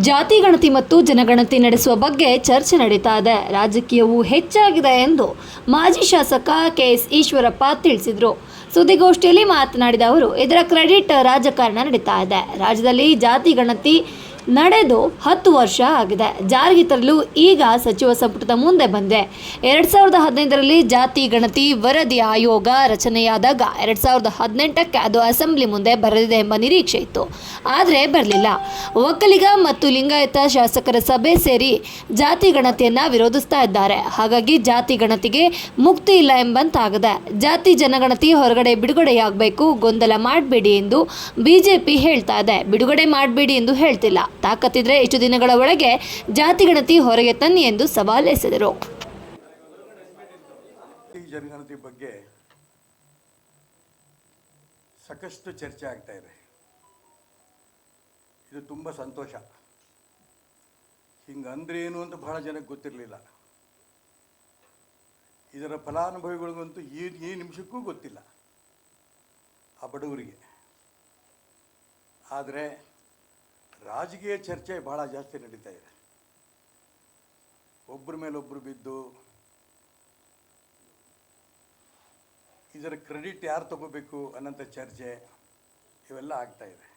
ಜಾತಿ ಗಣತಿ ಮತ್ತು ಜನಗಣತಿ ನಡೆಸುವ ಬಗ್ಗೆ ಚರ್ಚೆ ನಡೀತಾ ಇದೆ. ರಾಜಕೀಯವು ಹೆಚ್ಚಾಗಿದೆ ಎಂದು ಮಾಜಿ ಶಾಸಕ ಕೆ ಎಸ್ ಈಶ್ವರಪ್ಪ ತಿಳಿಸಿದರು. ಸುದ್ದಿಗೋಷ್ಠಿಯಲ್ಲಿ ಮಾತನಾಡಿದ ಅವರು, ಇದರ ಕ್ರೆಡಿಟ್ ರಾಜಕಾರಣ ನಡೀತಾ ಇದೆ. ರಾಜ್ಯದಲ್ಲಿ ಜಾತಿ ಗಣತಿ ನಡೆದು ಹತ್ತು ವರ್ಷ ಆಗಿದೆ. ಜಾರಿಗೆ ತರಲು ಈಗ ಸಚಿವ ಸಂಪುಟದ ಮುಂದೆ ಬಂದೆ ಎರಡ್ ಸಾವಿರದ ಹದಿನೈದರಲ್ಲಿ ಜಾತಿ, ಗಣತಿ, ವರದಿ ಆಯೋಗ ರಚನೆಯಾದಾಗ ಎರಡ್ ಸಾವಿರದ ಹದಿನೆಂಟಕ್ಕೆ ಅದು ಅಸೆಂಬ್ಲಿ ಮುಂದೆ ಬರಲಿದೆ ಎಂಬ ನಿರೀಕ್ಷೆ ಇತ್ತು. ಆದರೆ ಬರಲಿಲ್ಲ. ಒಕ್ಕಲಿಗ ಮತ್ತು ಲಿಂಗಾಯತ ಶಾಸಕರ ಸಭೆ ಸೇರಿ ಜಾತಿ, ಗಣತಿಯನ್ನು ವಿರೋಧಿಸ್ತಾ ಇದ್ದಾರೆ. ಹಾಗಾಗಿ ಜಾತಿ, ಗಣತಿಗೆ ಮುಕ್ತಿ ಇಲ್ಲ ಎಂಬಂತಾಗಿದೆ ಜಾತಿ, ಜನಗಣತಿ ಹೊರಗಡೆ ಬಿಡುಗಡೆಯಾಗಬೇಕು, ಗೊಂದಲ ಮಾಡಬೇಡಿ ಎಂದು ಬಿಜೆಪಿ ಹೇಳ್ತಾ ಇದೆ. ಬಿಡುಗಡೆ ಮಾಡಬೇಡಿ ಎಂದು ಹೇಳ್ತಿಲ್ಲ. ತಾಕತ್ತಿದ್ರೆ ಇಷ್ಟು ದಿನಗಳ ಒಳಗೆ ಜಾತಿ ಗಣತಿ ಹೊರಗೆ ತನ್ನಿ ಎಂದು ಸವಾಲ್ ಎಸೆದರು. ಈ ಜನಗಣತಿ ಬಗ್ಗೆ ಸಾಕಷ್ಟು ಚರ್ಚೆ ಆಗ್ತಾ ಇದೆ. ಇದು ತುಂಬ ಸಂತೋಷ. ಹಿಂಗೆ ಅಂದ್ರೆ ಏನು ಅಂತ ಬಹಳ ಜನಕ್ಕೆ ಗೊತ್ತಿರಲಿಲ್ಲ. ಇದರ ಫಲಾನುಭವಿಗಳಿಗಂತೂ ಈ ಈ ನಿಮಿಷಕ್ಕೂ ಗೊತ್ತಿಲ್ಲ. ಆ ಬಡವರಿಗೆ. ಆದರೆ ರಾಜಕೀಯ ಚರ್ಚೆ ಬಹಳ ಜಾಸ್ತಿ ನಡೀತಾ ಇದೆ. ಒಬ್ಬರ ಮೇಲೊಬ್ಬರು ಬಿದ್ದು, ಇದರ ಕ್ರೆಡಿಟ್ ಯಾರು ತಗೋಬೇಕು ಅನ್ನೋಂಥ ಚರ್ಚೆ ಇವೆಲ್ಲ ಆಗ್ತಾ ಇದೆ.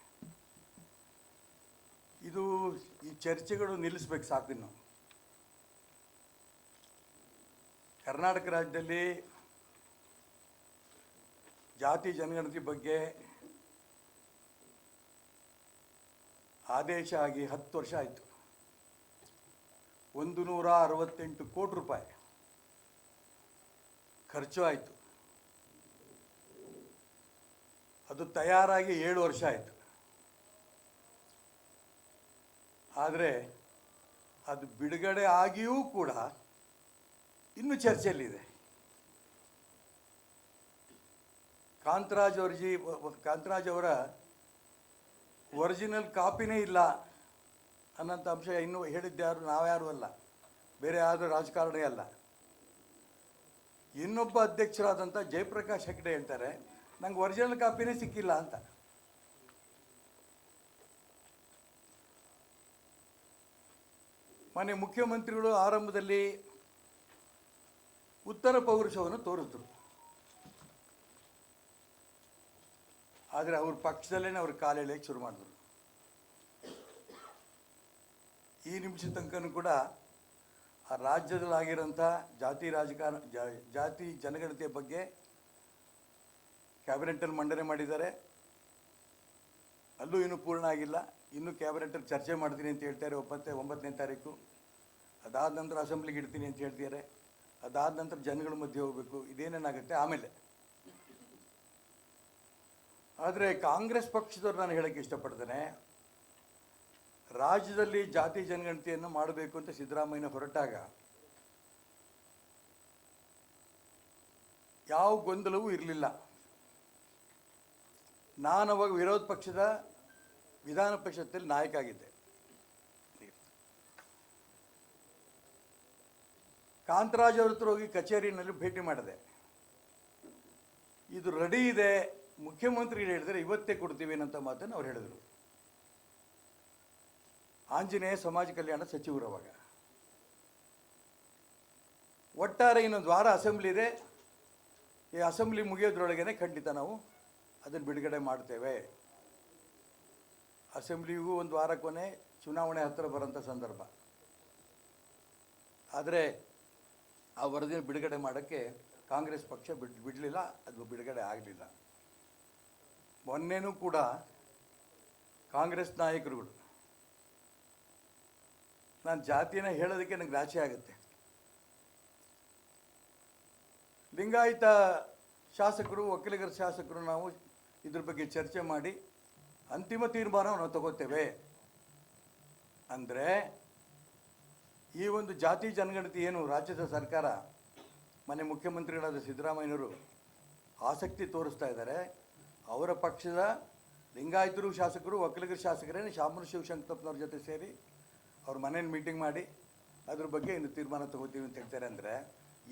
ಇದು ಈ ಚರ್ಚೆಗಳು ನಿಲ್ಲಿಸ್ಬೇಕು ಸಾಕು ಇನ್ನು. ಕರ್ನಾಟಕ ರಾಜ್ಯದಲ್ಲಿ ಜಾತಿ, ಜನಗಣತಿ ಬಗ್ಗೆ ಆದೇಶ ಆಗಿ ಹತ್ತು ವರ್ಷ ಆಯಿತು. ಒಂದು ನೂರ ಅರವತ್ತೆಂಟು ಕೋಟಿ ರೂಪಾಯಿ ಖರ್ಚು ಆಯಿತು. ಅದು ತಯಾರಾಗಿ ಏಳು ವರ್ಷ ಆಯಿತು. ಆದರೆ ಅದು ಬಿಡುಗಡೆ ಆಗಿಯೂ ಕೂಡ ಇನ್ನೂ ಚರ್ಚೆಯಲ್ಲಿದೆ. ಕಾಂತರಾಜ್ ಅವರ್ಜಿ ಕಾಂತರಾಜ್ ಅವರ ಒರಿಜಿನಲ್ ಕಾಪಿನೇ ಇಲ್ಲ ಅನ್ನೋಂಥ ಅಂಶ ಇನ್ನೂ ಹೇಳಿದ್ದ್ಯಾರು ನಾವ್ಯಾರು ಅಲ್ಲ. ಬೇರೆ ಯಾರು ರಾಜಕಾರಣಿ ಅಲ್ಲ. ಇನ್ನೊಬ್ಬ ಅಧ್ಯಕ್ಷರಾದಂಥ ಜಯಪ್ರಕಾಶ್ ಹೆಗ್ಡೆ ಹೇಳ್ತಾರೆ ನಂಗೆ ಒರಿಜಿನಲ್ ಕಾಪಿನೇ ಸಿಕ್ಕಿಲ್ಲ ಅಂತ. ಮನೆ ಮುಖ್ಯಮಂತ್ರಿಗಳು ಆರಂಭದಲ್ಲಿ ಉತ್ತರ ಪೌರುಷವನ್ನು ತೋರಿಸಿದ್ರು ಆದರೆ ಅವ್ರ ಪಕ್ಷದಲ್ಲೇ ಅವ್ರ ಕಾಲೆಳೆಯಕ್ಕೆ ಶುರು ಮಾಡಿದ್ರು. ಈ ನಿಮಿಷ ತನಕನೂ ಕೂಡ ಆ ರಾಜ್ಯದಲ್ಲಾಗಿರೋಂಥ ಜಾತಿ ರಾಜಕಾರಣ ಜಾತಿ ಜನಗಣತಿಯ ಬಗ್ಗೆ ಕ್ಯಾಬಿನೆಟಲ್ಲಿ ಮಂಡನೆ ಮಾಡಿದ್ದಾರೆ. ಅಲ್ಲೂ ಇನ್ನೂ ಪೂರ್ಣ ಆಗಿಲ್ಲ. ಇನ್ನೂ ಕ್ಯಾಬಿನೆಟಲ್ಲಿ ಚರ್ಚೆ ಮಾಡ್ತೀನಿ ಅಂತ ಹೇಳ್ತಾರೆ ಒಪ್ಪತ್ತೆ. ಒಂಬತ್ತನೇ ತಾರೀಕು. ಅದಾದ ನಂತರ ಅಸೆಂಬ್ಲಿಗೆ ಇಡ್ತೀನಿ ಅಂತ ಹೇಳ್ತಿದ್ದಾರೆ. ಅದಾದ ನಂತರ ಜನಗಳ ಮಧ್ಯೆ ಹೋಗಬೇಕು. ಇದೇನೇನಾಗುತ್ತೆ? ಆಮೇಲೆ. ಆದರೆ ಕಾಂಗ್ರೆಸ್ ಪಕ್ಷದವ್ರು ನಾನು ಹೇಳಕ್ಕೆ ಇಷ್ಟಪಡ್ತೇನೆ, ರಾಜ್ಯದಲ್ಲಿ ಜಾತಿ ಜನಗಣತಿಯನ್ನು ಮಾಡಬೇಕು ಅಂತ ಸಿದ್ದರಾಮಯ್ಯ ಹೊರಟಾಗ, ಯಾವ ಗೊಂದಲವೂ ಇರಲಿಲ್ಲ. ನಾನು ಅವಾಗ ವಿರೋಧ ಪಕ್ಷದ ವಿಧಾನ ಪರಿಷತ್ತಲ್ಲಿ ನಾಯಕ ಆಗಿದ್ದೆ ಕಾಂತರಾಜ್ ಅವ್ರ ಹತ್ರ ಹೋಗಿ ಕಚೇರಿನಲ್ಲಿ ಭೇಟಿ ಮಾಡಿದೆ. ಇದು ರೆಡಿ ಇದೆ ಮುಖ್ಯಮಂತ್ರಿಗಳು ಹೇಳಿದರೆ ಇವತ್ತೇ ಕೊಡ್ತೀವಿ ಅಂತ ಮಾತನ್ನು ಅವ್ರು ಹೇಳಿದರು. ಆಂಜನೇಯ ಸಮಾಜ ಕಲ್ಯಾಣ ಸಚಿವರು ಅವಾಗ. ಒಟ್ಟಾರೆ ಇನ್ನೊಂದು ವಾರ ಅಸೆಂಬ್ಲಿ ಇದೆ. ಈ ಅಸೆಂಬ್ಲಿ ಮುಗಿಯೋದ್ರೊಳಗೇನೆ ಖಂಡಿತ ನಾವು ಅದನ್ನು ಬಿಡುಗಡೆ ಮಾಡ್ತೇವೆ. ಅಸೆಂಬ್ಲಿಗೂ ಒಂದು ವಾರ ಕೊನೆ, ಚುನಾವಣೆ ಹತ್ತಿರ ಬರೋಂಥ ಸಂದರ್ಭ. ಆದರೆ ಆ ವರದಿನ ಬಿಡುಗಡೆ ಮಾಡೋಕ್ಕೆ ಕಾಂಗ್ರೆಸ್ ಪಕ್ಷ ಬಿಡ್, ಬಿಡಲಿಲ್ಲ, ಅದು ಬಿಡುಗಡೆ ಆಗಲಿಲ್ಲ. ಮೊನ್ನೆನೂ ಕೂಡ ಕಾಂಗ್ರೆಸ್ ನಾಯಕರುಗಳು, ನಾನು ಜಾತಿನ ಹೇಳೋದಕ್ಕೆ ನನಗೆ ರಾಶಿ ಆಗುತ್ತೆ. ಲಿಂಗಾಯತ ಶಾಸಕರು ಒಕ್ಕಲಿಗರ ಶಾಸಕರು ನಾವು ಇದ್ರ ಬಗ್ಗೆ ಚರ್ಚೆ ಮಾಡಿ ಅಂತಿಮ ತೀರ್ಮಾನವನ್ನು ತಗೋತೇವೆ. ಅಂದರೆ ಈ ಒಂದು ಜಾತಿ ಜನಗಣತಿ ಏನು ರಾಜ್ಯದ ಸರ್ಕಾರ, ಮನೆ ಮುಖ್ಯಮಂತ್ರಿಗಳಾದ ಸಿದ್ದರಾಮಯ್ಯನವರು ಆಸಕ್ತಿ ತೋರಿಸ್ತಾ ಇದ್ದಾರೆ. ಅವರ ಪಕ್ಷದ ಲಿಂಗಾಯತರು ಶಾಸಕರು ಒಕ್ಕಲಿಗರ ಶಾಸಕರೇನು ಶಾಮೂರು ಶಿವಶಂಕರಪ್ಪನವ್ರ ಜೊತೆ ಸೇರಿ ಅವ್ರ ಮನೇಲಿ ಮೀಟಿಂಗ್ ಮಾಡಿ ಅದ್ರ ಬಗ್ಗೆ ಇನ್ನು ತೀರ್ಮಾನ ತಗೋತೀವಿ ಅಂತ ಹೇಳ್ತಾರೆ ಅಂದರೆ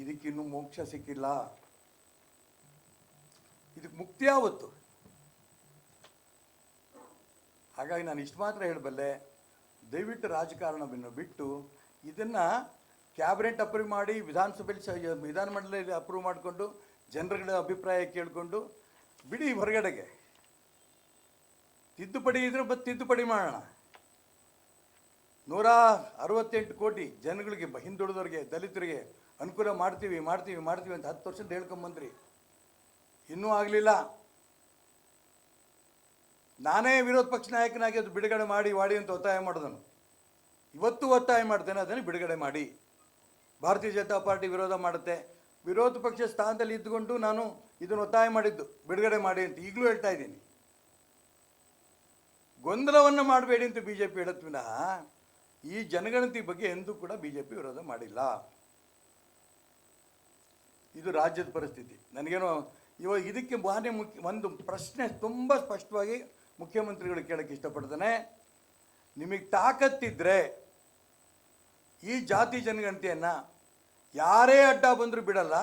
ಇದಕ್ಕಿನ್ನೂ ಮೋಕ್ಷ ಸಿಕ್ಕಿಲ್ಲ. ಇದಕ್ಕೆ ಮುಕ್ತಿ ಆವತ್ತು ಹಾಗಾಗಿ ನಾನು ಇಷ್ಟು ಮಾತ್ರ ಹೇಳಬಲ್ಲೆ, ದಯವಿಟ್ಟು ರಾಜಕಾರಣವನ್ನು ಬಿಟ್ಟು ಇದನ್ನು ಕ್ಯಾಬಿನೆಟ್ ಅಪ್ರೂವ್ ಮಾಡಿ ವಿಧಾನಸಭೆಯಲ್ಲಿ ವಿಧಾನ ವಿಧಾನಮಂಡಲದಲ್ಲಿ ಅಪ್ರೂವ್ ಮಾಡಿಕೊಂಡು ಜನರುಗಳ ಅಭಿಪ್ರಾಯ ಕೇಳಿಕೊಂಡು ಬಿಡಿ ಹೊರಗಡೆಗೆ. ತಿದ್ದುಪಡಿ ಇದ್ರೆ ಬತ್ ತಿದ್ದುಪಡಿ ಮಾಡೋಣ. ನೂರ ಅರವತ್ತೆಂಟು ಕೋಟಿ ಜನಗಳಿಗೆ ಹಿಂದುಳಿದವ್ರಿಗೆ, ದಲಿತರಿಗೆ ಅನುಕೂಲ ಮಾಡ್ತೀವಿ ಮಾಡ್ತೀವಿ ಮಾಡ್ತೀವಿ ಅಂತ ಹತ್ತು ವರ್ಷದ ಹೇಳ್ಕೊಂಬಂದ್ರಿ. ಇನ್ನೂ ಆಗಲಿಲ್ಲ. ನಾನೇ ವಿರೋಧ ಪಕ್ಷ ನಾಯಕನಾಗಿ ಅದು ಬಿಡುಗಡೆ ಮಾಡಿ ವಾಡಿ ಅಂತ ಒತ್ತಾಯ ಮಾಡಿದನು. ಇವತ್ತು ಒತ್ತಾಯ ಮಾಡ್ತೇನೆ, ಅದನ್ನು ಬಿಡುಗಡೆ ಮಾಡಿ. ಭಾರತೀಯ ಜನತಾ ಪಾರ್ಟಿ ವಿರೋಧ ಮಾಡುತ್ತೆ. ವಿರೋಧ ಪಕ್ಷ ಸ್ಥಾನದಲ್ಲಿ ಇದ್ದುಕೊಂಡು ನಾನು ಇದನ್ನು ಒತ್ತಾಯ ಮಾಡಿದ್ದು, ಬಿಡುಗಡೆ ಮಾಡಿ ಅಂತ ಈಗಲೂ ಹೇಳ್ತಾ ಇದ್ದೀನಿ. ಗೊಂದಲವನ್ನು ಮಾಡಬೇಡಿ ಅಂತ ಬಿ ಜೆ ಪಿ ಹೇಳತ್ ವಿನಃ ಈ ಜನಗಣತಿ ಬಗ್ಗೆ ಎಂದೂ ಕೂಡ ಬಿ ಜೆ ಪಿ ವಿರೋಧ ಮಾಡಿಲ್ಲ. ಇದು ರಾಜ್ಯದ ಪರಿಸ್ಥಿತಿ. ನನಗೇನೋ ಇವಾಗ ಇದಕ್ಕೆ ಮಾನ್ಯ ಮುಖ್ಯ, ಒಂದು ಪ್ರಶ್ನೆ ತುಂಬ ಸ್ಪಷ್ಟವಾಗಿ ಮುಖ್ಯಮಂತ್ರಿಗಳು ಕೇಳಕ್ಕೆ ಇಷ್ಟಪಡ್ತಾನೆ. ನಿಮಗೆ ತಾಕತ್ತಿದ್ದರೆ ಈ ಜಾತಿ ಜನಗಣತಿಯನ್ನು ಯಾರೇ ಅಡ್ಡ ಬಂದರೂ ಬಿಡಲ್ಲ.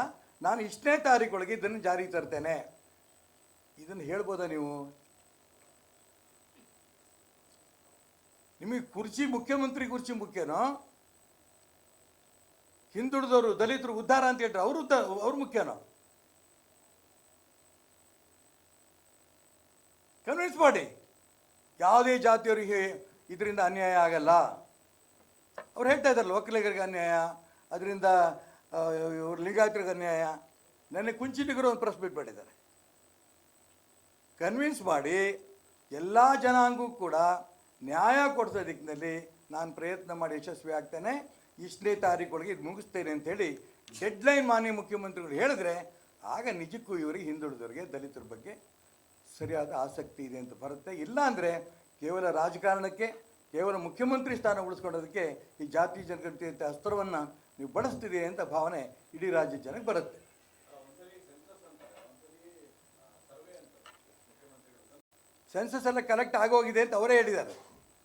ನಾನು ಇಷ್ಟನೇ ತಾರೀಕೊಳಗೆ ಇದನ್ನು ಜಾರಿಗೆ ತರ್ತೇನೆ. ಇದನ್ನು ಹೇಳ್ಬೋದಾ ನೀವು? ನಿಮಗೆ ಕುರ್ಚಿ ಮುಖ್ಯಮಂತ್ರಿ ಕುರ್ಚಿ ಮುಖ್ಯನೋ? ಹಿಂದುಳಿದವರು ದಲಿತರು ಉದ್ಧಾರ ಅಂತ ಹೇಳ್ರೆ ಅವರು ಉದ್ಧಾರ ಅವ್ರು ಮುಖ್ಯನೋ? ಕನ್ವಿನ್ಸ್ ಮಾಡಿ ಯಾವುದೇ ಜಾತಿಯವರಿಗೆ ಇದರಿಂದ ಅನ್ಯಾಯ ಆಗಲ್ಲ. ಅವ್ರು ಹೇಳ್ತಾ ಇದ್ದಾರಲ್ಲ ಒಕ್ಕಲಿಗರಿಗೆ ಅನ್ಯಾಯ. ಅದರಿಂದ ಇವ್ರ ಲಿಂಗಾಯತರಿಗೆ ಅನ್ಯಾಯ. ನನ್ನ ಕುಂಚಿಟಿಗರು ಒಂದು ಪ್ರೆಸ್ ಮೀಟ್ ಕನ್ವಿನ್ಸ್ ಮಾಡಿ ಎಲ್ಲ ಜನಾಂಗೂ ಕೂಡ ನ್ಯಾಯ ಕೊಡಿಸೋ ದಿಕ್ಕಿನಲ್ಲಿ ನಾನು ಪ್ರಯತ್ನ ಮಾಡಿ ಯಶಸ್ವಿ ಆಗ್ತೇನೆ. ಇಷ್ಟನೇ ತಾರೀಕೊಳಗೆ ಇದು ಮುಗಿಸ್ತೇನೆ ಅಂತೇಳಿ ಡೆಡ್ಲೈನ್ ಮಾನ್ಯ ಮುಖ್ಯಮಂತ್ರಿಗಳು ಹೇಳಿದ್ರೆ ಆಗ ನಿಜಕ್ಕೂ ಇವರಿಗೆ ಹಿಂದುಳಿದವರಿಗೆ ದಲಿತರ ಬಗ್ಗೆ ಸರಿಯಾದ ಆಸಕ್ತಿ ಇದೆ ಅಂತ ಬರುತ್ತೆ. ಇಲ್ಲ ಅಂದರೆ ಕೇವಲ ರಾಜಕಾರಣಕ್ಕೆ, ಕೇವಲ ಮುಖ್ಯಮಂತ್ರಿ ಸ್ಥಾನ ಉಳಿಸ್ಕೊಳ್ಳೋದಕ್ಕೆ ಈ ಜಾತಿ ಜನಗಣತಿ ಅಸ್ತ್ರವನ್ನು ನೀವು ಬಳಸ್ತೀರಿ ಅಂತ ಭಾವನೆ ಇಡೀ ರಾಜ್ಯ ಜನಕ್ಕೆ ಬರುತ್ತೆ. ಸೆನ್ಸಸ್ ಎಲ್ಲ ಕಲೆಕ್ಟ್ ಆಗೋಗಿದೆ ಅಂತ ಅವರೇ ಹೇಳಿದ್ದಾರೆ.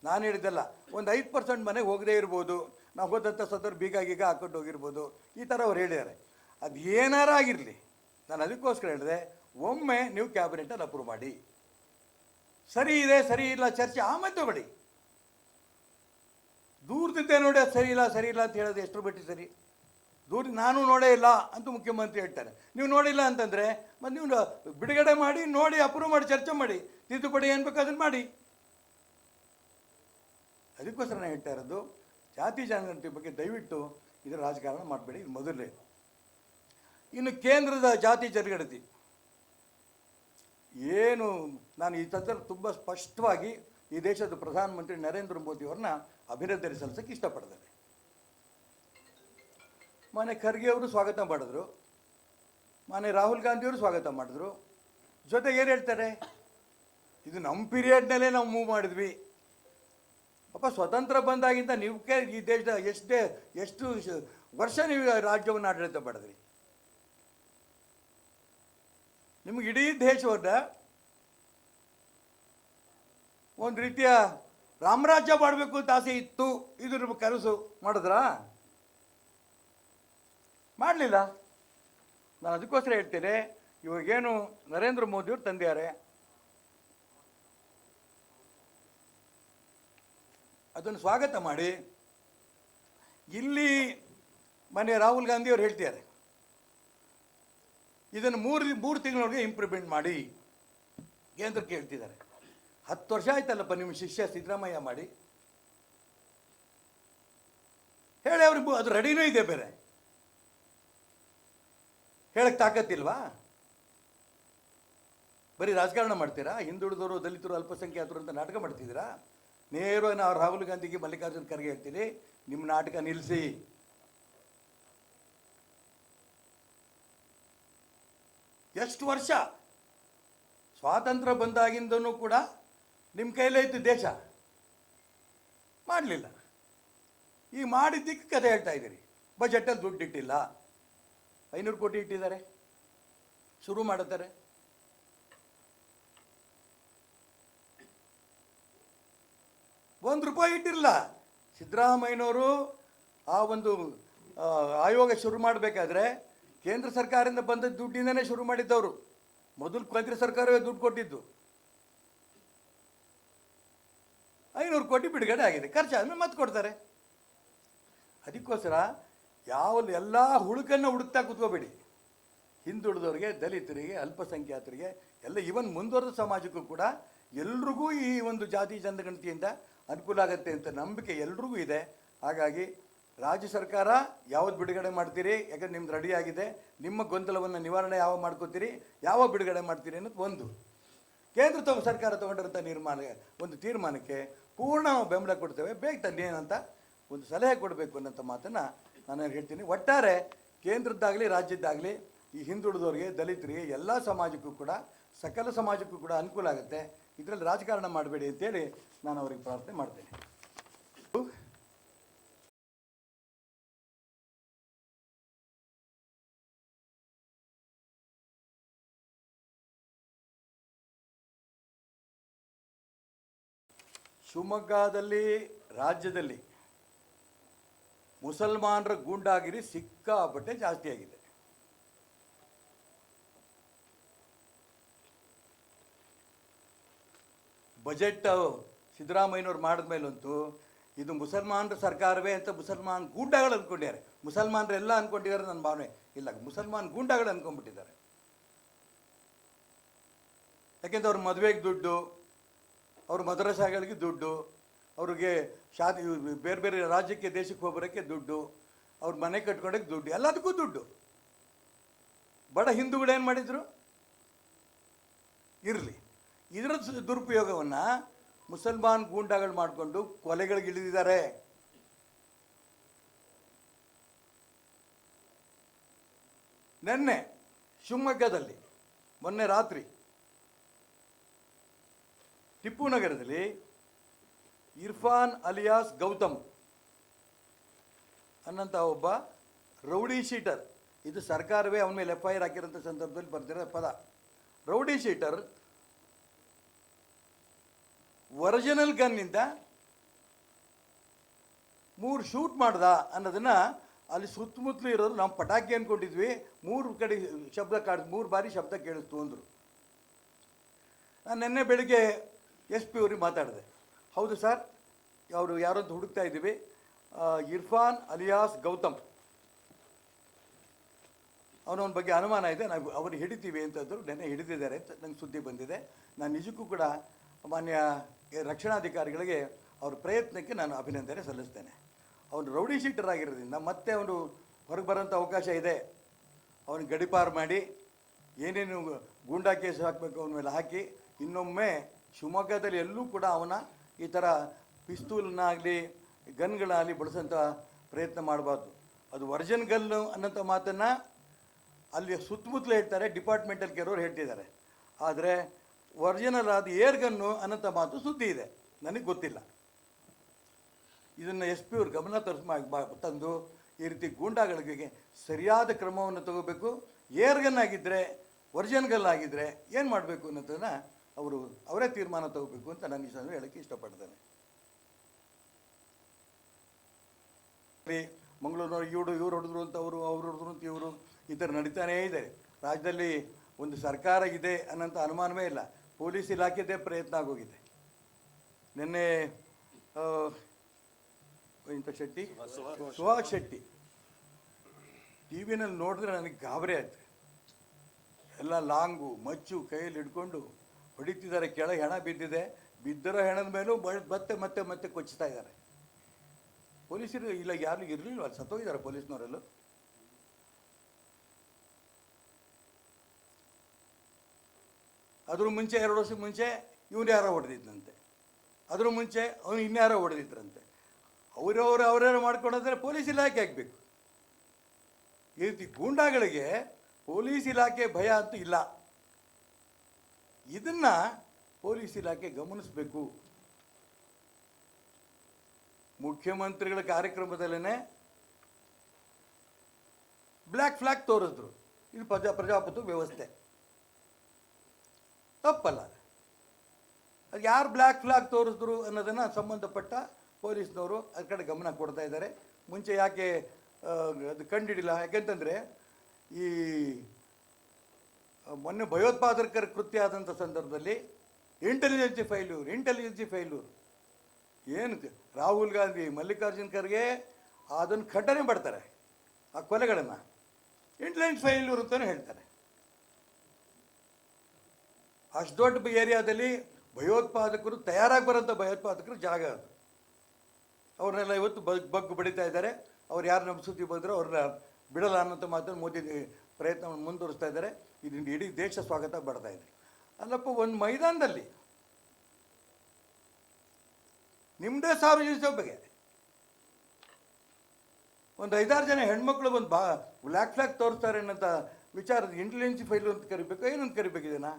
ನಾನು ಹೇಳಿದ್ದಲ್ಲ, ಒಂದು ಐದು ಪರ್ಸೆಂಟ್ ಮನೆಗೆ ಹೋಗದೇ ಇರ್ಬೋದು, ನಾವು ಹೋದಂಥ ಸದರ್ ಬೀಗ ಗೀಗ ಹಾಕೊಂಡು ಹೋಗಿರ್ಬೋದು, ಈ ಥರ ಅವ್ರು ಹೇಳಿದ್ದಾರೆ. ಅದು ಏನಾರ ಆಗಿರಲಿ, ನಾನು ಅದಕ್ಕೋಸ್ಕರ ಹೇಳಿದೆ, ಒಮ್ಮೆ ನೀವು ಕ್ಯಾಬಿನೆಟಲ್ಲಿ ಅಪ್ರೂವ್ ಮಾಡಿ. ಸರಿ ಇದೆ, ಸರಿ ಇಲ್ಲ, ಚರ್ಚೆ ಆಮೇಲೆ ತಗೊಳ್ಳಿ ದೂರದಿದ್ದೆ ನೋಡಿ ಅದು ಸರಿ ಇಲ್ಲ ಸರಿ ಇಲ್ಲ ಅಂತ ಹೇಳೋದು ಎಷ್ಟು ಬಿಟ್ಟು ಸರಿ? ದೂರ ನಾನು ನೋಡೇ ಇಲ್ಲ ಅಂತ ಮುಖ್ಯಮಂತ್ರಿ ಹೇಳ್ತಾರೆ. ನೀವು ನೋಡಿಲ್ಲ ಅಂತಂದರೆ, ಮತ್ತು ನೀವು ಬಿಡುಗಡೆ ಮಾಡಿ, ನೋಡಿ ಅಪ್ರೂವ್ ಮಾಡಿ, ಚರ್ಚೆ ಮಾಡಿ, ತಿದ್ದುಪಡಿ ಏನು ಬೇಕು ಅದನ್ನು ಮಾಡಿ. ಅದಕ್ಕೋಸ್ಕರ ನಾನು ಹೇಳ್ತಾ ಇರೋದು, ಜಾತಿ ಜನಗಣತಿ ಬಗ್ಗೆ ದಯವಿಟ್ಟು ಇದರ ರಾಜಕಾರಣ ಮಾಡಬೇಡಿ. ಇದು ಮೊದಲೇ. ಇನ್ನು ಕೇಂದ್ರದ ಜಾತಿ ಜನಗಣತಿ ಏನು, ನಾನು ಈ ತಂತ್ರ ತುಂಬ ಸ್ಪಷ್ಟವಾಗಿ ಈ ದೇಶದ ಪ್ರಧಾನಮಂತ್ರಿ ನರೇಂದ್ರ ಮೋದಿಯವ್ರನ್ನ ಅಭಿನಂದನೆ ಸಲ್ಲಿಸಕ್ಕೆ ಇಷ್ಟಪಡ್ತಾರೆ ಮನೆ ಖರ್ಗೆ ಅವರು ಸ್ವಾಗತ ಮಾಡಿದ್ರು. ಮನೆ ರಾಹುಲ್ ಗಾಂಧಿಯವರು ಸ್ವಾಗತ ಮಾಡಿದ್ರು. ಜೊತೆಗೆ ಏನು ಹೇಳ್ತಾರೆ? ಇದು ನಮ್ಮ ಪೀರಿಯಡ್ನಲ್ಲೇ ನಾವು ಮೂವ್ ಮಾಡಿದ್ವಿ. ಪಾಪ ಸ್ವತಂತ್ರ ಬಂದಾಗಿಂದ ನೀವು ಕೇ ಈ ದೇಶದ ಎಷ್ಟೇ, ಎಷ್ಟು ವರ್ಷ ನೀವು ರಾಜ್ಯವನ್ನು ಆಡಳಿತ ಮಾಡಿದ್ರಿ. ನಿಮ್ಗೆ ಇಡೀ ದೇಶವನ್ನು ಒಂದು ರೀತಿಯ ರಾಮರಾಜ್ಯ ಮಾಡಬೇಕು ಅಂತ ಆಸೆ ಇತ್ತು, ಇದು ನಿಮ್ಮ ಕನಸು ಮಾಡಿದ್ರಾ? ಮಾಡಲಿಲ್ಲ. ನಾನು ಅದಕ್ಕೋಸ್ಕರ ಹೇಳ್ತೇನೆ, ಇವಾಗೇನು ನರೇಂದ್ರ ಮೋದಿಯವರು ತಂದಿದ್ದಾರೆ. ಅದನ್ನು ಸ್ವಾಗತ ಮಾಡಿ, ಇಲ್ಲಿ ಮನೆ ರಾಹುಲ್ ಗಾಂಧಿಯವರು ಹೇಳ್ತಿದ್ದಾರೆ. ಇದನ್ನು ಮೂರು ಮೂರು ತಿಂಗಳೊಳಗೆ ಇಂಪ್ರೂವ್ಮೆಂಟ್ ಮಾಡಿ, ಕೇಂದ್ರಕ್ಕೆ ಹೇಳ್ತಿದ್ದಾರೆ. ಹತ್ತು ವರ್ಷ ಆಯ್ತಲ್ಲಪ್ಪ ನಿಮ್ಮ ಶಿಷ್ಯ ಸಿದ್ದರಾಮಯ್ಯ ಮಾಡಿ. ಹೇಳಿ ಅವ್ರಿಗೆ ಅದು ರೆಡಿನೂ ಇದೆ ಬೇರೆ. ಹೇಳಕ್ಕೆ ತಾಕತ್ತಿಲ್ವಾ? ಬರೀ ರಾಜಕಾರಣ ಮಾಡ್ತೀರಾ? ಹಿಂದುಳಿದವರು, ದಲಿತರು, ಅಲ್ಪಸಂಖ್ಯಾತರು ಅಂತ ನಾಟಕ ಮಾಡ್ತಿದ್ದೀರಾ? ನೇರವಾಗಿ ನಾವು ರಾಹುಲ್ ಗಾಂಧಿಗೆ ಮಲ್ಲಿಕಾರ್ಜುನ್ ಖರ್ಗೆ ಹೇಳ್ತೀನಿ ನಿಮ್ಮ ನಾಟಕ ನಿಲ್ಲಿಸಿ ಎಷ್ಟು ವರ್ಷ? ಸ್ವಾತಂತ್ರ್ಯ ಬಂದಾಗಿಂದನೂ ಕೂಡ ನಿಮ್ಮ ಕೈಲೇ ಇತ್ತು ದೇಶ. ಮಾಡಲಿಲ್ಲ. ಈ ಮಾಡಿದ್ದಕ್ಕೆ ಕತೆ ಹೇಳ್ತಾ ಇದ್ದೀರಿ. ಬಜೆಟಲ್ಲಿ ದುಡ್ಡು ಇಟ್ಟಿಲ್ಲ. ಐನೂರು ಕೋಟಿ ಇಟ್ಟಿದ್ದಾರೆ. ಶುರು ಮಾಡುತ್ತಾರೆ. ಒಂದು ರೂಪಾಯಿ ಇಟ್ಟಿರಲ್ಲ ಸಿದ್ದರಾಮಯ್ಯನವರು ಆ ಒಂದು ಆಯೋಗ ಶುರು ಮಾಡಬೇಕಾದ್ರೆ ಕೇಂದ್ರ ಸರ್ಕಾರದಿಂದ ಬಂದ ದುಡ್ಡಿಂದನೇ ಶುರು ಮಾಡಿದ್ದವರು. ಮೊದಲು ಕೇಂದ್ರ ಸರ್ಕಾರವೇ ದುಡ್ಡು ಕೊಟ್ಟಿದ್ದು. ಐನೂರು ಕೋಟಿ ಬಿಡುಗಡೆ ಆಗಿದೆ. ಖರ್ಚಾದ್ಮೇಲೆ ಮತ್ತೆ ಕೊಡ್ತಾರೆ. ಅದಕ್ಕೋಸ್ಕರ ಯಾವ ಎಲ್ಲ ಹುಡುಕನ್ನು ಹುಡುಕ್ತಾ ಕೂತ್ಕೋಬೇಡಿ. ಹಿಂದುಳಿದವರಿಗೆ, ದಲಿತರಿಗೆ, ಅಲ್ಪಸಂಖ್ಯಾತರಿಗೆ, ಎಲ್ಲ ಇವನ್ ಮುಂದುವರೆದ ಸಮಾಜಕ್ಕೂ ಕೂಡ ಎಲ್ರಿಗೂ ಈ ಒಂದು ಜಾತಿ ಜನಗಣತಿಯಿಂದ ಅನುಕೂಲ ಆಗುತ್ತೆ ಅಂತ ನಂಬಿಕೆ ಎಲ್ರಿಗೂ ಇದೆ. ಹಾಗಾಗಿ ರಾಜ್ಯ ಸರ್ಕಾರ ಯಾವ್ದು ಬಿಡುಗಡೆ ಮಾಡ್ತೀರಿ, ಯಾಕಂದ್ರೆ ನಿಮ್ದು ರೆಡಿ ಆಗಿದೆ, ನಿಮ್ಮ ಗೊಂದಲವನ್ನು ನಿವಾರಣೆ ಯಾವ ಮಾಡ್ಕೋತೀರಿ ಯಾವ ಬಿಡುಗಡೆ ಮಾಡ್ತೀರಿ ಅನ್ನೋದು ಒಂದು. ಕೇಂದ್ರ ಸರ್ಕಾರ ತಗೊಂಡಿರೋಂಥ ನಿರ್ಮಾಣ ಒಂದು ತೀರ್ಮಾನಕ್ಕೆ ಪೂರ್ಣ ಬೆಂಬಲ ಕೊಡ್ತೇವೆ. ಬೇಗ ತನ್ನಿ ಏನಂತ ಒಂದು ಸಲಹೆ ಕೊಡಬೇಕು ಅನ್ನೋಂಥ ಮಾತನ್ನು ನಾನು ಹೇಳ್ತೀನಿ. ಒಟ್ಟಾರೆ ಕೇಂದ್ರದ್ದಾಗಲಿ, ರಾಜ್ಯದ್ದಾಗಲಿ ಈ ಹಿಂದುಳಿದವ್ರಿಗೆ, ದಲಿತರಿಗೆ ಎಲ್ಲ ಸಮಾಜಕ್ಕೂ ಕೂಡ, ಸಕಲ ಸಮಾಜಕ್ಕೂ ಕೂಡ ಅನುಕೂಲ ಆಗುತ್ತೆ. ಇದರಲ್ಲಿ ರಾಜಕಾರಣ ಮಾಡಬೇಡಿ ಅಂತೇಳಿ ನಾನು ಅವರಿಗೆ ಪ್ರಾರ್ಥನೆ ಮಾಡ್ತೇನೆ. ಶಿವಮೊಗ್ಗದಲ್ಲಿ, ರಾಜ್ಯದಲ್ಲಿ ಮುಸಲ್ಮಾನರ ಗೂಂಡಾಗಿರಿ ಸಿಕ್ಕಾಪಟ್ಟೆ ಜಾಸ್ತಿ ಆಗಿದೆ. ಬಜೆಟ್ ಸಿದ್ದರಾಮಯ್ಯನವ್ರು ಮಾಡಿದ್ಮೇಲಂತೂ ಇದು ಮುಸಲ್ಮಾನರ ಸರ್ಕಾರವೇ ಅಂತ ಮುಸಲ್ಮಾನ್ ಗೂಂಡಾಗಳು ಅಂದ್ಕೊಂಡಿದ್ದಾರೆ ಮುಸಲ್ಮಾನರೆಲ್ಲ ಅಂದ್ಕೊಂಡಿದ್ದಾರೆ ನನ್ನ ಭಾವನೆ. ಇಲ್ಲ, ಮುಸಲ್ಮಾನ್ ಗೂಂಡಾಗಳು ಅಂದ್ಕೊಂಡ್ಬಿಟ್ಟಿದ್ದಾರೆ ಯಾಕೆಂದ್ರೆ ಅವ್ರ ಮದುವೆಗೆ ದುಡ್ಡು ಅವ್ರ ಮದ್ರಸಾಗಳಿಗೆ ದುಡ್ಡು, ಅವ್ರಿಗೆ ಶಾತಿ ಬೇರೆ ಬೇರೆ ರಾಜ್ಯಕ್ಕೆ, ದೇಶಕ್ಕೆ ಹೋಗ್ಬರೋಕ್ಕೆ ದುಡ್ಡು, ಅವ್ರ ಮನೆ ಕಟ್ಕೊಳಕ್ಕೆ ದುಡ್ಡು, ಎಲ್ಲದಕ್ಕೂ ದುಡ್ಡು. ಬಡ ಏನು ಮಾಡಿದ್ರು? ಇರಲಿ. ಇದರ ದುರುಪಯೋಗವನ್ನು ಮುಸಲ್ಮಾನ್ ಗೂಂಡಾಗಳು ಮಾಡಿಕೊಂಡು ಕೊಲೆಗಳಿಗೆ ಇಳಿದಿದ್ದಾರೆ. ನಿನ್ನೆ ಶಿವಮೊಗ್ಗದಲ್ಲಿ, ಮೊನ್ನೆ ರಾತ್ರಿ ಟಿಪ್ಪು ನಗರದಲ್ಲಿ ಇರ್ಫಾನ್ ಅಲಿಯಾಸ್ ಗೌತಮ್ ಅನ್ನಂಥ ಒಬ್ಬ ರೌಡಿ ಶೀಟರ್. ಇದು ಸರ್ಕಾರವೇ ಅವನ ಮೇಲೆ ಎಫ್ ಐ ಆರ್ ಹಾಕಿರೋಂಥ ಸಂದರ್ಭದಲ್ಲಿ ಬರ್ತಿರೋ ಪದ. ರೌಡಿ ಶೀಟರ್ ಒರಿಜಿನಲ್ ಗನ್ನಿಂದ ಮೂರು ಶೂಟ್ ಮಾಡ್ದ ಅನ್ನೋದನ್ನ ಅಲ್ಲಿ ಸುತ್ತಮುತ್ತಲು ಇರೋರು, ನಾವು ಪಟಾಕಿ ಅಂದ್ಕೊಂಡಿದ್ವಿ ಮೂರು ಕಡೆ ಶಬ್ದ ಕಾಡ್, ಮೂರು ಬಾರಿ ಶಬ್ದ ಕೇಳಿಸ್ತು ಅಂದರು. ನಾನು ನಿನ್ನೆ ಬೆಳಿಗ್ಗೆ ಎಸ್ ಪಿ ಅವ್ರಿಗೆ ಮಾತಾಡಿದೆ. ಹೌದು ಸರ್, ಅವರು ಯಾರೋ ಅಂತ ಹುಡುಕ್ತಾ ಇದ್ದೀವಿ. ಇರ್ಫಾನ್ ಅಲಿಯಾಸ್ ಗೌತಮ್. ಅವನವನ ಬಗ್ಗೆ ಅನುಮಾನ ಇದೆ. ನಾವು ಅವರು ಹಿಡಿತೀವಿ ಅಂತಂದರು ನೆನ್ನೆ ಹಿಡಿದಿದ್ದಾರೆ ಅಂತ ನಂಗೆ ಸುದ್ದಿ ಬಂದಿದೆ. ನಾನು ನಿಜಕ್ಕೂ ಕೂಡ ಮಾನ್ಯ ರಕ್ಷಣಾಧಿಕಾರಿಗಳಿಗೆ ಅವ್ರ ಪ್ರಯತ್ನಕ್ಕೆ ನಾನು ಅಭಿನಂದನೆ ಸಲ್ಲಿಸ್ತೇನೆ. ಅವನು ರೌಡಿ ಶೀಟರ್ ಆಗಿರೋದ್ರಿಂದ ಮತ್ತೆ ಅವನು ಹೊರಗೆ ಬರೋಂಥ ಅವಕಾಶ ಇದೆ. ಅವನು ಗಡಿಪಾರು ಮಾಡಿ ಏನೇನು ಗೂಂಡಾ ಕೇಸ್ ಹಾಕಬೇಕು ಅವನ ಮೇಲೆ ಹಾಕಿ ಇನ್ನೊಮ್ಮೆ ಶಿವಮೊಗ್ಗದಲ್ಲಿ ಎಲ್ಲೂ ಕೂಡ ಅವನ ಈ ಥರ ಪಿಸ್ತೂಲನ್ನಾಗಲಿ ಗನ್ಗಳಾಗಲಿ ಬಳಸೋಂಥ ಪ್ರಯತ್ನ ಮಾಡಬಾರ್ದು. ಅದು ವರ್ಜನ್ ಗಲ್ಲು ಅನ್ನೋಂಥ ಮಾತನ್ನು ಅಲ್ಲಿ ಸುತ್ತಮುತ್ತಲೇ ಹೇಳ್ತಾರೆ, ಡಿಪಾರ್ಟ್ಮೆಂಟಲ್ ಕೆಲವರು ಹೇಳ್ತಿದ್ದಾರೆ. ಆದರೆ ವರ್ಜನಲ್ ಆದ ಏರ್ ಗನ್ನು ಅನ್ನೋಂಥ ಮಾತು ಸುದ್ದಿ ಇದೆ. ನನಗೆ ಗೊತ್ತಿಲ್ಲ. ಇದನ್ನು ಎಸ್ ಪಿ ಅವ್ರ ಗಮನ ತರಿಸ್ ತಂದು ಈ ರೀತಿ ಗೂಂಡಾಗಳಿಗೆ ಸರಿಯಾದ ಕ್ರಮವನ್ನು ತಗೋಬೇಕು. ಏರ್ ಗನ್ ಆಗಿದ್ದರೆ ಒರಿಜಿನಲ್ ಗಲ್ ಆಗಿದ್ದರೆ ಏನು ಮಾಡಬೇಕು ಅನ್ನೋದನ್ನು ಅವರು ಅವರೇ ತೀರ್ಮಾನ ತಗೋಬೇಕು ಅಂತ ನಾನು ಈ ಸಂದರ್ಭ ಹೇಳೋಕ್ಕೆ ಇಷ್ಟಪಡ್ತೇನೆ. ಸರಿ, ಮಂಗಳೂರಿನವ್ರು ಇವರು ಇವ್ರು ಹೊಡೆದ್ರು ಅಂತ ಅವರು ಅವ್ರು ಹೊಡೆದ್ರು ಅಂತ ಇವರು ಈ ಥರ ನಡೀತಾನೇ ಇದೆ. ರಾಜ್ಯದಲ್ಲಿ ಒಂದು ಸರ್ಕಾರ ಇದೆ ಅನ್ನೋಂಥ ಅನುಮಾನವೇ ಇಲ್ಲ. ಪೊಲೀಸ್ ಇಲಾಖೆದೇ ಪ್ರಯತ್ನ ಆಗೋಗಿದೆ. ನಿನ್ನೆ ಇಂಥ ಶೆಟ್ಟಿ? ಸುಹಾಸ್ ಶೆಟ್ಟಿ. ಟಿ ವಿನಲ್ಲಿ ನೋಡಿದ್ರೆ ನನಗೆ ಗಾಬರಿ ಆಯ್ತು. ಎಲ್ಲ ಲಾಂಗು ಮಚ್ಚು ಕೈಯಲ್ಲಿ ಹಿಡ್ಕೊಂಡು ಹೊಡಿತಿದ್ದಾರೆ, ಕೆಳಗೆ ಹೆಣ ಬಿದ್ದಿದೆ. ಬಿದ್ದಿರೋ ಹೆಣದ ಮೇಲೂ ಮತ್ತೆ ಮತ್ತೆ ಮತ್ತೆ ಕೊಚ್ಚುತ್ತಾ ಇದ್ದಾರೆ. ಪೊಲೀಸರು ಇಲ್ಲ, ಯಾರು ಇರಲಿಲ್ಲ, ಅಲ್ಲಿ ಸತ್ತೋಗಿದ್ದಾರೆ ಪೊಲೀಸ್ನವರೆಲ್ಲೂ. ಅದ್ರ ಮುಂಚೆ, ಎರಡು ವರ್ಷ ಮುಂಚೆ ಇವನು ಯಾರೋ ಹೊಡೆದಿದ್ದಂತೆ ಅದ್ರ ಮುಂಚೆ ಅವನು ಇನ್ಯಾರೋ ಹೊಡೆದಿದ್ರಂತೆ. ಅವರವರು ಅವರೇನೋ ಮಾಡ್ಕೊಂಡ್ರೆ ಪೊಲೀಸ್ ಇಲಾಖೆ ಆಗಬೇಕು. ಈ ರೀತಿ ಗೂಂಡಾಗಳಿಗೆ ಪೊಲೀಸ್ ಇಲಾಖೆ ಭಯ ಅಂತೂ ಇಲ್ಲ. ಇದನ್ನ ಪೊಲೀಸ್ ಇಲಾಖೆ ಗಮನಿಸಬೇಕು. ಮುಖ್ಯಮಂತ್ರಿಗಳ ಕಾರ್ಯಕ್ರಮದಲ್ಲೇ ಬ್ಲ್ಯಾಕ್ ಫ್ಲಾಗ್ ತೋರಿಸಿದ್ರು ಇದು ಪ್ರಜಾ ಪ್ರಜಾಪ್ರಭುತ್ವ ವ್ಯವಸ್ಥೆ. ತಪ್ಪಲ್ಲ. ಅದು ಯಾರು ಬ್ಲ್ಯಾಕ್ ಫ್ಲಾಗ್ ತೋರಿಸಿದ್ರು ಅನ್ನೋದನ್ನು ಸಂಬಂಧಪಟ್ಟ ಪೊಲೀಸ್ನವರು ಅದ್ರ ಕಡೆ ಗಮನ ಕೊಡ್ತಾ ಇದ್ದಾರೆ. ಮುಂಚೆ ಯಾಕೆ ಅದು ಕಂಡಿಡಿಲ್ಲ? ಯಾಕೆಂತಂದರೆ ಈ ಮೊನ್ನೆ ಭಯೋತ್ಪಾದಕರ ಕೃತ್ಯ ಆದಂಥ ಸಂದರ್ಭದಲ್ಲಿ ಇಂಟೆಲಿಜೆನ್ಸಿ ಫೈಲ್ಯೂರ್ ಇಂಟೆಲಿಜೆನ್ಸಿ ಫೈಲ್ಯೂರ್ ಏನು ರಾಹುಲ್ ಗಾಂಧಿ, ಮಲ್ಲಿಕಾರ್ಜುನ್ ಖರ್ಗೆ ಅದನ್ನು ಖಂಡನೆ ಮಾಡ್ತಾರೆ, ಆ ಕೊಲೆಗಳನ್ನು. ಇಂಟೆಲಿಜೆನ್ಸ್ ಫೈಲ್ಯೂರ್ ಅಂತಲೇ ಹೇಳ್ತಾರೆ. ಅಷ್ಟು ದೊಡ್ಡ ಏರಿಯಾದಲ್ಲಿ ಭಯೋತ್ಪಾದಕರು ತಯಾರಾಗಿ ಬರೋಂಥ ಭಯೋತ್ಪಾದಕರು ಜಾಗ ಅದು. ಅವ್ರನ್ನೆಲ್ಲ ಇವತ್ತು ಬಗ್, ಬಗ್ಗು ಬಡಿತಾ ಇದ್ದಾರೆ. ಅವ್ರು ಯಾರು ನಮ್ಮ ಸುದ್ದಿ ಬಂದರೂ ಅವ್ರನ್ನ ಬಿಡಲ್ಲ ಅನ್ನೋಂಥ ಮಾತನ್ನು ಮೋದಿ ಪ್ರಯತ್ನವನ್ನು ಮುಂದುವರಿಸ್ತಾ ಇದ್ದಾರೆ. ಇದರಿಂದ ಇಡೀ ದೇಶ ಸ್ವಾಗತ ಬರ್ತಾ ಇದೆ. ಅಲ್ಲಪ್ಪ, ಒಂದು ಮೈದಾನದಲ್ಲಿ ನಿಮ್ಮದೇ ಸಾರ್ವಜನಿಕ ಸಭೆಗೆ ಒಂದು ಐದಾರು ಜನ ಹೆಣ್ಮಕ್ಳು ಒಂದು ಬಾ ಬ್ಲ್ಯಾಕ್ ಫ್ಲಾಗ್ ತೋರಿಸ್ತಾರೆ ಅನ್ನೋಂಥ ವಿಚಾರದ ಇಂಟೆಲಿಜೆನ್ಸ್ ಫೈಲು ಅಂತ ಕರಿಬೇಕು? ಏನಂತ ಕರಿಬೇಕು ಇದನ್ನು